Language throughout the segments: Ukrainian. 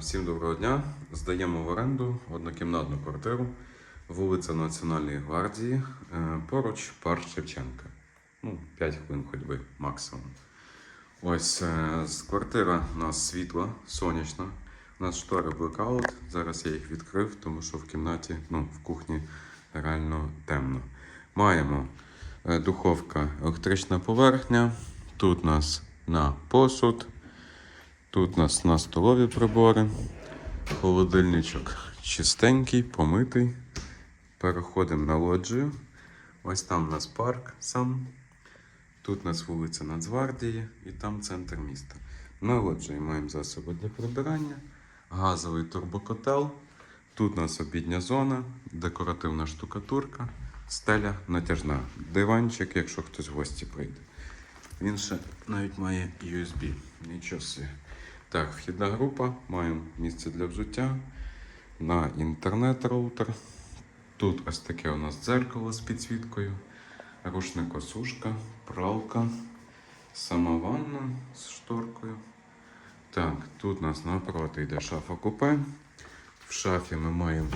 Всім доброго дня. Здаємо в оренду однокімнатну квартиру, вулиця Національної гвардії, е, поруч парк Шевченка. Ну, 5 хвилин ходьби максимум. Ось е, квартира у нас світла, сонячна. У нас штори блекаут. Зараз я їх відкрив, тому що в кімнаті, ну, в кухні реально темно. Маємо е, духовка, електрична поверхня. Тут у нас на посуд. Тут у нас на столові прибори. Холодильничок чистенький, помитий. Переходимо на лоджію. Ось там у нас парк сам. Тут у нас вулиця Нацгвардії і там центр міста. На лоджії маємо засоби для прибирання, газовий турбокотел. Тут у нас обідня зона, декоративна штукатурка, стеля натяжна. Диванчик, якщо хтось в гості прийде. Він ще навіть має USB. Нічого собі. Так, вхідна група, маємо місце для взуття, на інтернет-роутер. Тут ось таке у нас дзеркало з підсвіткою, рушникосушка, пралка, сама ванна з шторкою. Так, тут у нас напроти йде шафа купе. В шафі ми маємо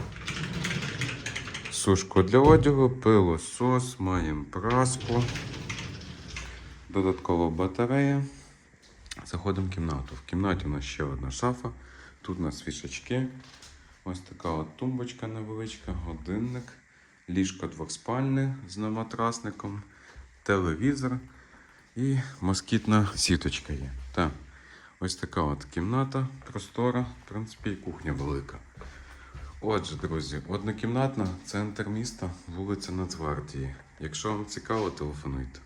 сушку для одягу, пилосос, маємо праску, додаткова батарея. Заходимо в кімнату. В кімнаті у нас ще одна шафа. Тут у нас свічечки. Ось така от тумбочка невеличка, годинник, ліжко двохспальне з матрасником, телевізор і москітна сіточка є. Так. Ось така от кімната простора, в принципі, і кухня велика. Отже, друзі, однокімнатна, центр міста, вулиця Нацгвардії. Якщо вам цікаво, телефонуйте.